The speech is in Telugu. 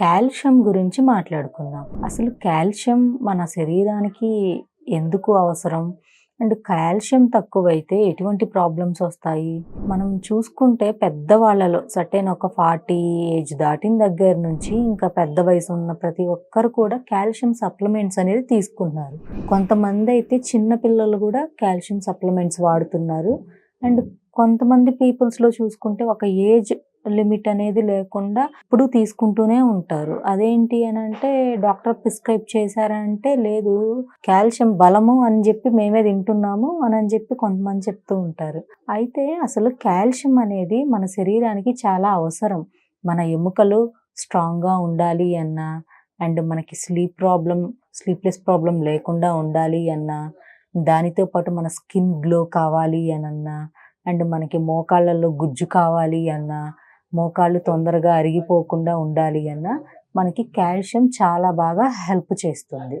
కాల్షియం గురించి మాట్లాడుకుందాం. అసలు కాల్షియం మన శరీరానికి ఎందుకు అవసరం? అండ్ కాల్షియం తక్కువైతే ఎటువంటి ప్రాబ్లమ్స్ వస్తాయి? మనం చూసుకుంటే పెద్దవాళ్ళలో సర్టెన్ ఒక ఫార్టీ ఏజ్ దాటిన దగ్గర నుంచి ఇంకా పెద్ద వయసు ఉన్న ప్రతి ఒక్కరు కూడా కాల్షియం సప్లిమెంట్స్ అనేది తీసుకుంటున్నారు. కొంతమంది అయితే చిన్న పిల్లలు కూడా కాల్షియం సప్లిమెంట్స్ వాడుతున్నారు. అండ్ కొంతమంది పీపుల్స్లో చూసుకుంటే ఒక ఏజ్ లిమిట్ అనేది లేకుండా ఇప్పుడు తీసుకుంటూనే ఉంటారు. అదేంటి అని అంటే డాక్టర్ ప్రిస్క్రైబ్ చేశారంటే లేదు కాల్షియం బలము అని చెప్పి మేమే తింటున్నాము అని అని చెప్పి కొంతమంది చెప్తూ ఉంటారు. అయితే అసలు కాల్షియం అనేది మన శరీరానికి చాలా అవసరం. మన ఎముకలు స్ట్రాంగ్గా ఉండాలి అన్నా అండ్ మనకి స్లీప్ ప్రాబ్లం స్లీప్లెస్ ప్రాబ్లం లేకుండా ఉండాలి అన్నా దానితో పాటు మన స్కిన్ గ్లో కావాలి అనన్నా అండ్ మనకి మోకాళ్ళల్లో గుజ్జు కావాలి అన్నా మోకాళ్ళు తొందరగా అరిగిపోకుండా ఉండాలి అన్నా మనకి కాల్షియం చాలా బాగా హెల్ప్ చేస్తుంది.